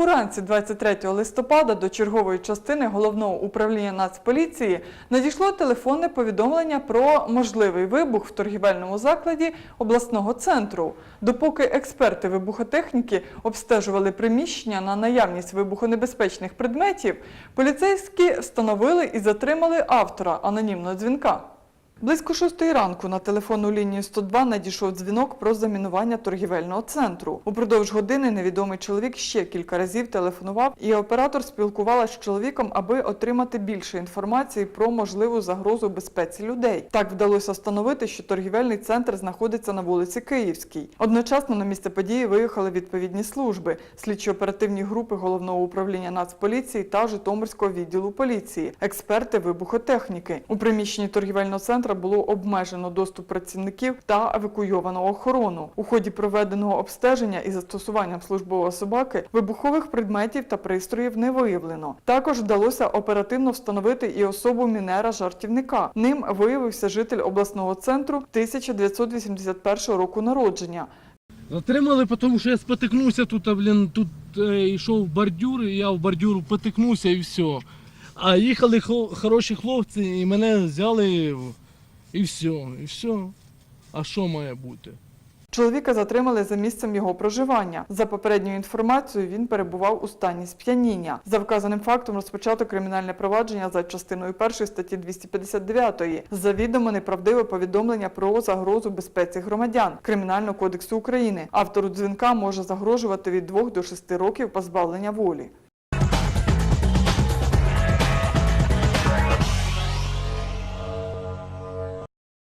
Уранці 23 листопада до чергової частини головного управління Нацполіції надійшло телефонне повідомлення про можливий вибух в торгівельному закладі обласного центру. Допоки експерти вибухотехніки обстежували приміщення на наявність вибухонебезпечних предметів, поліцейські встановили і затримали автора анонімного дзвінка. Близько шостої ранку на телефонну лінію 102 надійшов дзвінок про замінування торгівельного центру. Упродовж години невідомий чоловік ще кілька разів телефонував, і оператор спілкувалася з чоловіком, аби отримати більше інформації про можливу загрозу безпеці людей. Так вдалося встановити, що торгівельний центр знаходиться на вулиці Київській. Одночасно на місце події виїхали відповідні служби, слідчо-оперативні групи головного управління Нацполіції та Житомирського відділу поліції, експерти вибухотехніки. У приміщенні торгівельного центру було обмежено доступ працівників та евакуйовано охорону. У ході проведеного обстеження із застосуванням службової собаки вибухових предметів та пристроїв не виявлено. Також вдалося оперативно встановити і особу мінера-жартівника. Ним виявився житель обласного центру 1981 року народження. Затримали, тому що я спотикнувся тут, а, блін, тут е, йшов бордюр, і я в бордюр потикнувся і все. А їхали хороші хлопці і мене взяли і все, і все. А що має бути? Чоловіка затримали за місцем його проживання. За попередньою інформацією, він перебував у стані сп'яніння. За вказаним фактом розпочато кримінальне провадження за частиною 1 статті 259 завідомо неправдиве повідомлення про загрозу безпеці громадян Кримінального кодексу України. Автору дзвінка може загрожувати від 2 до 6 років позбавлення волі.